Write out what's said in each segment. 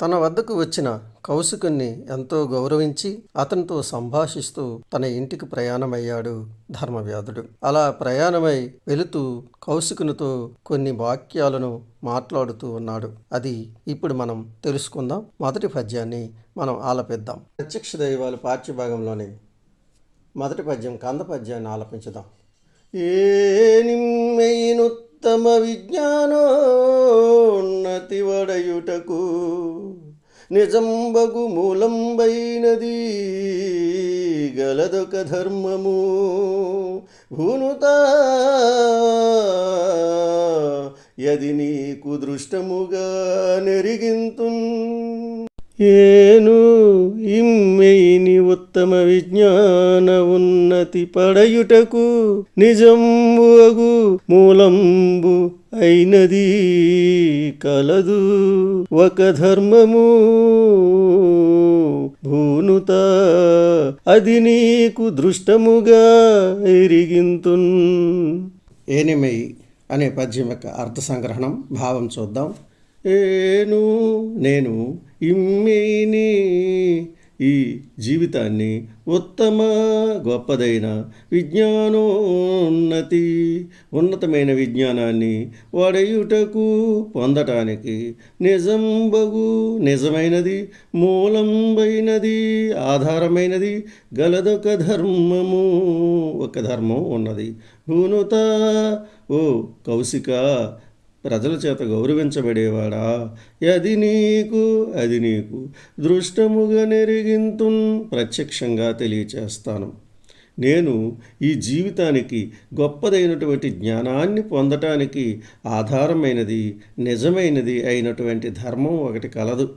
తన వద్దకు వచ్చిన కౌశికుణ్ణి ఎంతో గౌరవించి అతనితో సంభాషిస్తూ తన ఇంటికి ప్రయాణమయ్యాడు ధర్మవ్యాధుడు. అలా ప్రయాణమై వెళుతూ కౌశికునితో కొన్ని వాక్యాలను మాట్లాడుతూ ఉన్నాడు. అది ఇప్పుడు మనం తెలుసుకుందాం. మొదటి పద్యాన్ని మనం ఆలపిద్దాం. ప్రత్యక్ష దైవాలు పాఠ్యభాగంలోని మొదటి పద్యం కంద పద్యాన్ని ఆలపించుదాం. ఏ నిమ్మెయినుత్తమ విజ్ఞానోన్నతి వడయుటకు నిజంబగు మూలంబైనది గలదొక ధర్మము. భూనుత యది నీకు దృష్టముగా నెరిగింతు ఏను ఇమ్మెయిని ఉత్తమ విజ్ఞాన ఉన్నతి పడయుటకు నిజంబు మూలంబు అయినది కలదు. ఒక ధర్మము భూనుత అది నీకు దృష్టముగా ఎరిగింతున్. ఏనిమై అనే పద్యం యొక్క అర్థ సంగ్రహణం భావం చూద్దాం. ఏను నేను ఇమ్మేని ఈ జీవితాన్ని ఉత్తమ గొప్పదైన విజ్ఞానోన్నతి ఉన్నతమైన విజ్ఞానాన్ని వాడయుటకు పొందటానికి నిజంబగు నిజమైనది మూలంబైనది ఆధారమైనది గలదొక ధర్మము. ఒక ధర్మం ఉన్నది. భూనుత ఓ కౌశిక ప్రజల చేత గౌరవించబడేవాడా? అది నీకు అది నీకు. దృష్టముగా నెరిగింతున్ ప్రత్యక్షంగా తెలియచేస్తాను. నేను ఈ జీవితానికి గొప్పదైనటువంటి జ్ఞానాన్ని పొందటానికి ఆధారమైనది నిజమైనది అయినటువంటి ధర్మం ఒకటి కలదు.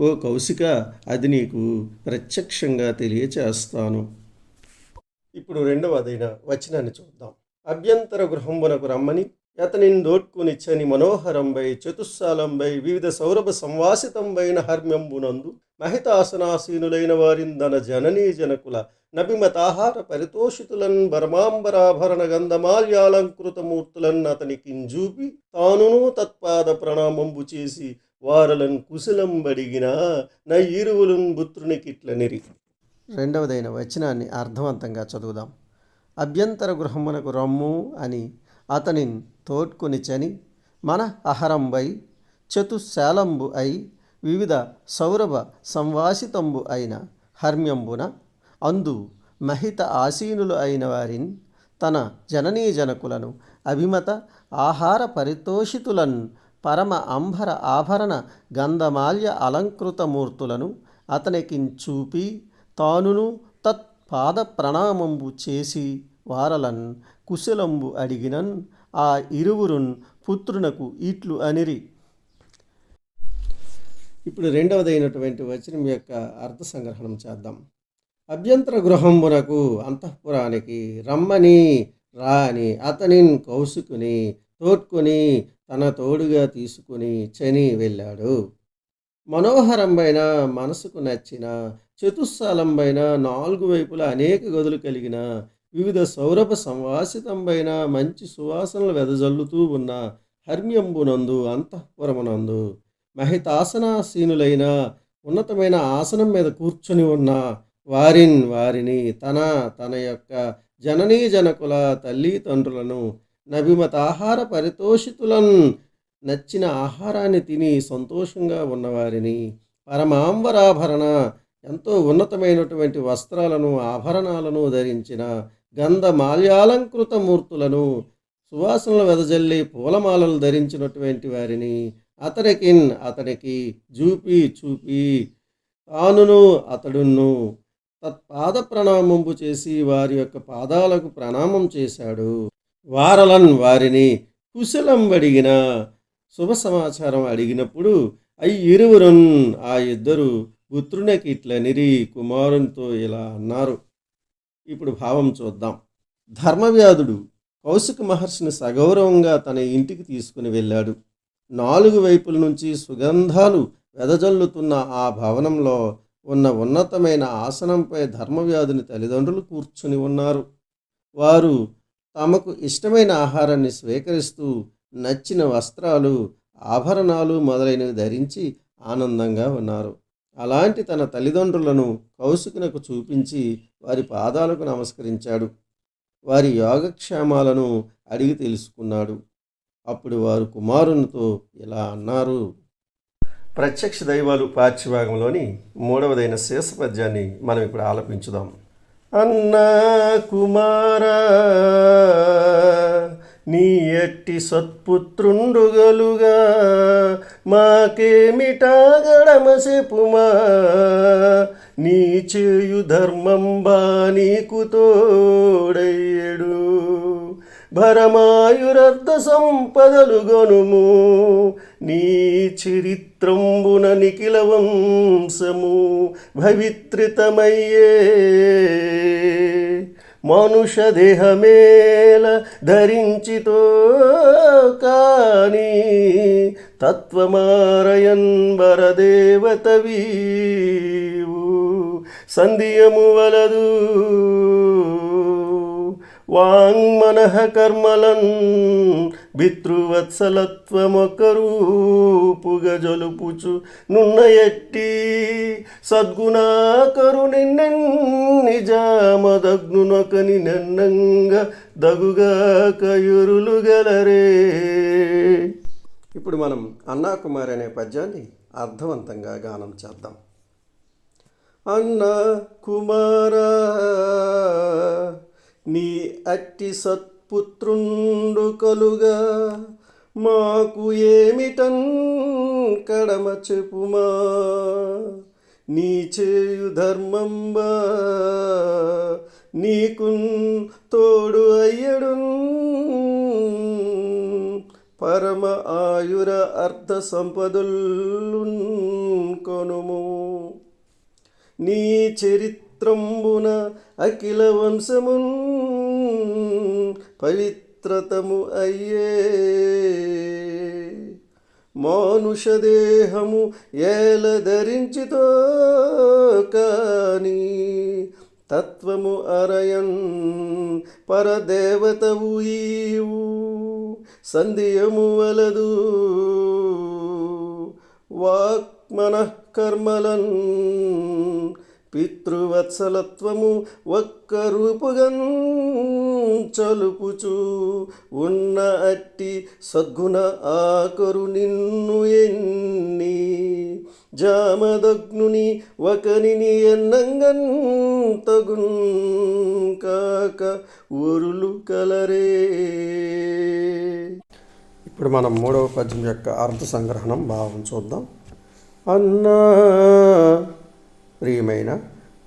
ఓ కౌశిక అది నీకు ప్రత్యక్షంగా తెలియచేస్తాను. ఇప్పుడు రెండవదైన వచనాన్ని చూద్దాం. అభ్యంతర గృహంబునకు రమ్మని అతనిని దోడ్కునిచ్చని మనోహరంబై చతుస్సాలంబై వివిధ సౌరభ సంవాసితంబైన హర్మ్యంబునందు మహితాసనాసీనులైన వారిందన జననీ జనకుల నభిమతాహార పరితోషితులన్ బర్మాంబరాభరణ గంధమాల్యాలంకృతమూర్తులన్ అతనికి చూపి తానును తత్పాద ప్రణామంబు చేసి వారలను కుశలంబడిగిన నా ఇరువులను బుత్రునికిట్ల నిరి. రెండవదైన వచనాన్ని అర్థవంతంగా చదువుదాం. అభ్యంతర గృహమునకు రమ్ము అని అతని తోడ్కొనిచని మన అహరంబై చతుశాలంబు అయి వివిధ సౌరభ సంవాసితంబు అయిన హర్మ్యంబున అందు మహిత ఆసీనులు అయిన వారిని తన జననీ జనకులను అభిమత ఆహార పరితోషితులను పరమ అంబర ఆభరణ గంధమాల్య అలంకృతమూర్తులను అతనికి చూపి తానును తత్ పాద ప్రణామంబు చేసి వారలన్ కుశలంబు అడిగినన్ ఆ ఇరువురున్ పుత్రునకు ఇట్లు అనిరి. ఇప్పుడు రెండవదైనటువంటి వచనం యొక్క అర్థ సంగ్రహణం చేద్దాం. అభ్యంతర గృహంబునకు అంతఃపురానికి రమ్మని రాని అతనిని కౌసుకుని తోడ్కొని తన తోడుగా తీసుకుని చని వెళ్ళాడు. మనోహరంబైన మనసుకు నచ్చిన చతుస్సాలంబైన నాలుగు వైపులా అనేక గదులు కలిగిన వివిధ సౌరభ సంవాసితంబైన మంచి సువాసనలు వెదజల్లుతూ ఉన్న హర్మ్యంబునందు అంతఃపురమునందు మహితాసనాసీనులైన ఉన్నతమైన ఆసనం మీద కూర్చొని ఉన్న వారిన్ వారిని తన తన యొక్క జననీ జనకుల తల్లిదండ్రులను నభిమతాహార పరితోషితులను నచ్చిన ఆహారాన్ని తిని సంతోషంగా ఉన్నవారిని పరమాంబరాభరణ ఎంతో ఉన్నతమైనటువంటి వస్త్రాలను ఆభరణాలను ధరించిన గంధ మాల్యాలంకృత మూర్తులను సువాసనలు వెదజల్లి పూలమాలలు ధరించినటువంటి వారిని అతనికి అతనికి జూపి చూపి తానును అతడును తత్పాద ప్రణామంబు చేసి వారి యొక్క పాదాలకు ప్రణామం చేశాడు. వారలన్ వారిని కుశలం అడిగిన శుభ సమాచారం అడిగినప్పుడు అయి ఇరువురున్ ఆ ఇద్దరు పుత్రునికి ఇట్లా నిరి కుమారునితో ఇలా అన్నారు. ఇప్పుడు భావం చూద్దాం. ధర్మవ్యాధుడు కౌశిక మహర్షిని సగౌరవంగా తన ఇంటికి తీసుకుని వెళ్ళాడు. నాలుగు వైపుల నుంచి సుగంధాలు వెదజల్లుతున్న ఆ భవనంలో ఉన్న ఉన్నతమైన ఆసనంపై ధర్మవ్యాధుని తల్లిదండ్రులు కూర్చుని ఉన్నారు. వారు తమకు ఇష్టమైన ఆహారాన్ని స్వీకరిస్తూ నచ్చిన వస్త్రాలు ఆభరణాలు మొదలైనవి ధరించి ఆనందంగా ఉన్నారు. అలాంటి తన తల్లిదండ్రులను కౌశికునకు చూపించి వారి పాదాలకు నమస్కరించాడు. వారి యోగక్షేమాలను అడిగి తెలుసుకున్నాడు. అప్పుడు వారు కుమారునితో ఇలా అన్నారు. ప్రత్యక్ష దైవాలు పాఠ్యభాగంలోని మూడవదైన శేష పద్యాన్ని మనం ఇప్పుడు ఆలపించుదాం. అన్నా కుమారా నీ ఎట్టి సత్పుత్రుండుగలుగా మాకేమిటా గడమ చెప్పుమా నీ చేయు ధర్మంబా నీకు తోడయ్యడు. భరమాయురర్ధ సంపదలు గనుము నీ చరిత్రంబున నిఖిల వంశము భవిత్రితమయ్యే. మనుష దేహమేల ధరించితో కాని తత్వమారయన్ వరదేవతవీవు సంధియము వలదు. వాంగ్మనః కర్మలన్ పితృవత్సలత్వమొక్కరూపుగ నున్న ఎట్టి సద్గుణాకరు నిజామదగ్నునొకని నెన్నంగ దగుగా కయురులు గలరే. ఇప్పుడు మనం అన్నాకుమారి అనే పద్యాన్ని అర్థవంతంగా గానం చేద్దాం. అన్న కుమారా నీ అట్టి సత్పుత్రుండు కలుగా. మాకు ఏమిటన్ కడమ చెప్పుమా? నీ చేయు ధర్మంబా నీకు తోడు అయ్యడు పరమ ఆయుర అర్థ సంపదులు కొనుము. నీ చరిత్రంబున అఖిల వంశమున్ పవిత్రతము అయ్యే. మానుషదేహము ఏల ధరించితో కానీ తత్వము అరయన్ పరదేవతవు ఈవు. సంధ్యము వలదు వాక్మనః సత్కర్మలన్ పితృవత్సలత్వము ఒక్క రూపుగన్ చలుపుచు ఉన్న అట్టి సద్గుణ ఆకరు నిన్ను ఎన్ని జామదగ్నుని ఒకనిని ఎన్నంగన్ తగున్ కాక ఊరులు కలరే. ఇప్పుడు మనం మూడవ పద్యం యొక్క అర్థ సంగ్రహణం భావం చూద్దాం. అన్నా. ప్రియమైన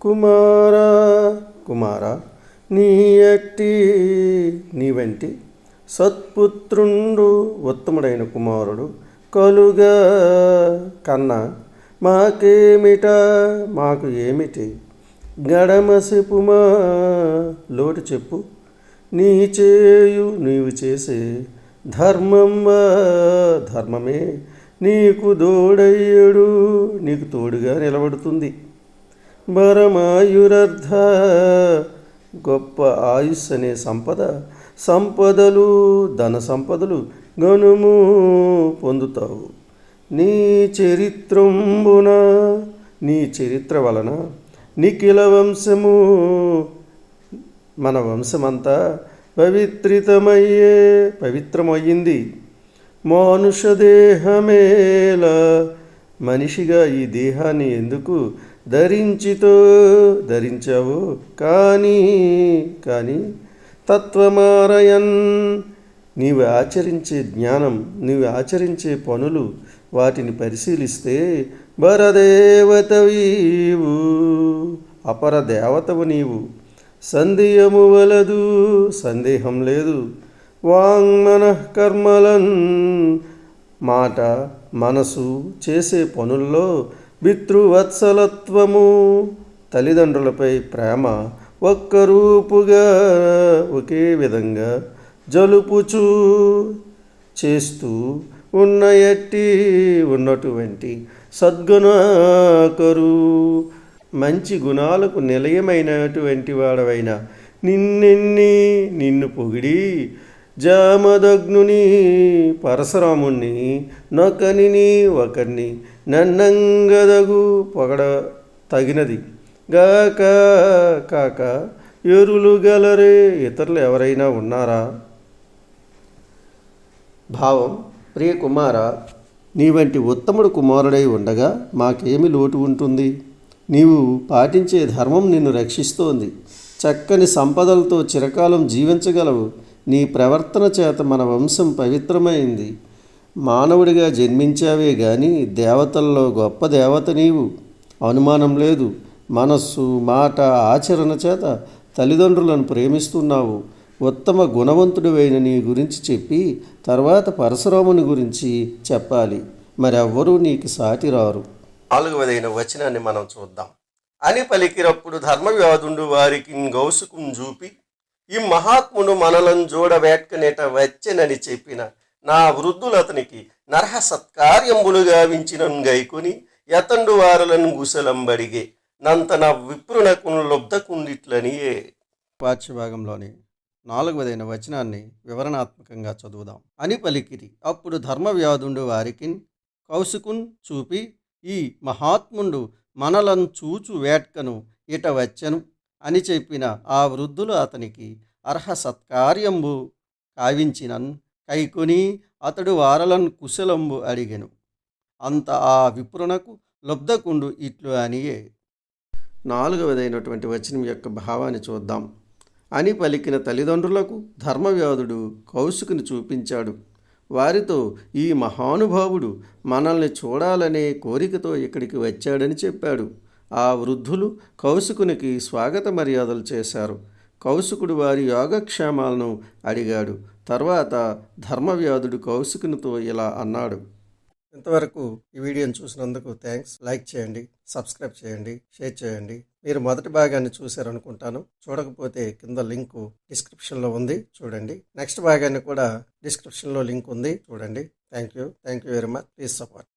కుమారా కుమారా నీ ఎట్టి నీ వెంటి సత్పుత్రుండు ఉత్తముడైన కుమారుడు కలుగా. కన్నా మాకేమిట మాకు ఏమిటి? గడమసిపుమా లోటు చెప్పు. నీ చేయు నీవు చేసే ధర్మం ధర్మమే నీకు దోడయ్యడు నీకు తోడుగా నిలబడుతుంది. బరమాయురర్ధ గొప్ప ఆయుష్ అనే సంపద సంపదలు ధన సంపదలు గనుము పొందుతావు. నీ చరిత్రంబున నీ చరిత్ర వలన నిఖిల వంశము మన వంశమంతా పవిత్రితమయ్యే పవిత్రమయ్యింది. మానుష దేహమేల మనిషిగా ఈ దేహాన్ని ఎందుకు ధరించితో? ధరించావు. కానీ కానీ తత్వమారయన్ నీవు ఆచరించే జ్ఞానం నీవు ఆచరించే పనులు వాటిని పరిశీలిస్తే భరదేవతవీవు. అపర దేవతవు నీవు. సందేహము వలదు సందేహం లేదు. వాంగ్మన కర్మలన్. మాట మనసు చేసే పనుల్లో పితృవత్సలత్వము. తల్లిదండ్రులపై ప్రేమ ఒక్క రూపుగా ఒకే విధంగా జలుపుచూ చేస్తూ ఉన్న ఎట్టి ఉన్నటువంటి సద్గుణాకరు. మంచి గుణాలకు నిలయమైనటువంటి వాడవైన నిన్నెన్ని నిన్ను పొగిడి జామదగ్నుని పరశురాముణ్ణి నొకనిని ఒకరిని నన్నంగదగు పొగడ తగినది. గాక కాక ఎరులు గలరే ఇతరులు ఎవరైనా ఉన్నారా? భావం ప్రియ కుమార నీ వంటి ఉత్తముడు కుమారుడై ఉండగా మాకేమి లోటు ఉంటుంది? నీవు పాటించే ధర్మం నిన్ను రక్షిస్తోంది. చక్కని సంపదలతో చిరకాలం జీవించగలవు. నీ ప్రవర్తన చేత మన వంశం పవిత్రమైంది. మానవుడిగా జన్మించావే గాని దేవతల్లో గొప్ప దేవత నీవు. అనుమానం లేదు. మనస్సు మాట ఆచరణ చేత తల్లిదండ్రులను ప్రేమిస్తున్నావు. ఉత్తమ గుణవంతుడివైన నీ గురించి చెప్పి తర్వాత పరశురాముని గురించి చెప్పాలి. మరెవ్వరూ నీకు సాటి రారు. నాలుగవదైన వచనాన్ని మనం చూద్దాం. అని పలికినప్పుడు ధర్మవ్యాధుండు వారికి గౌసుకుని చూపి ఈ మహాత్ముడు మనలను చూడవేట్కనేట వచ్చెనని చెప్పిన నా వృద్ధులు అతనికి నరహ సత్కార్యంబులుగా గావించిన గైకొని యతండు వారలను గుసలంబడిగే. నంతన విప్రునకు లబ్ధకుండిట్లనియే. పాఠ్యభాగంలోని నాలుగవదైన వచనాన్ని వివరణాత్మకంగా చదువుదాం. అని పలికిరి. అప్పుడు ధర్మవ్యాధుండు వారికి కౌసుకున్ చూపి ఈ మహాత్ముండు మనలను చూచు వేట్కను ఇట వచ్చెను. అని చెప్పిన ఆ వృద్ధులు అతనికి అర్హ సత్కార్యంబు కావించినన్ కైకొని అతడు వారలను కుశలంబు అడిగెను. అంత ఆ విప్రునకు లబ్ధకుండు ఇట్లు అనియే. నాలుగవదైనటువంటి వచనం యొక్క భావాన్ని చూద్దాం. అని పలికిన తల్లిదండ్రులకు ధర్మవ్యాధుడు కౌశికుని చూపించాడు. వారితో ఈ మహానుభావుడు మనల్ని చూడాలనే కోరికతో ఇక్కడికి వచ్చాడని చెప్పాడు. ఆ వృద్ధులు కౌశికునికి స్వాగత మర్యాదలు చేశారు. కౌశికుడు వారి యోగక్షేమాలను అడిగాడు. తర్వాత ధర్మవ్యాధుడు కౌశికునితో ఇలా అన్నాడు. ఇంతవరకు ఈ వీడియోని చూసినందుకు థ్యాంక్స్. లైక్ చేయండి సబ్స్క్రైబ్ చేయండి షేర్ చేయండి. మీరు మొదటి భాగాన్ని చూశారనుకుంటాను. చూడకపోతే కింద లింకు డిస్క్రిప్షన్లో ఉంది చూడండి. నెక్స్ట్ భాగాన్ని కూడా డిస్క్రిప్షన్లో లింక్ ఉంది చూడండి. Thank you. Thank you very much. Please support.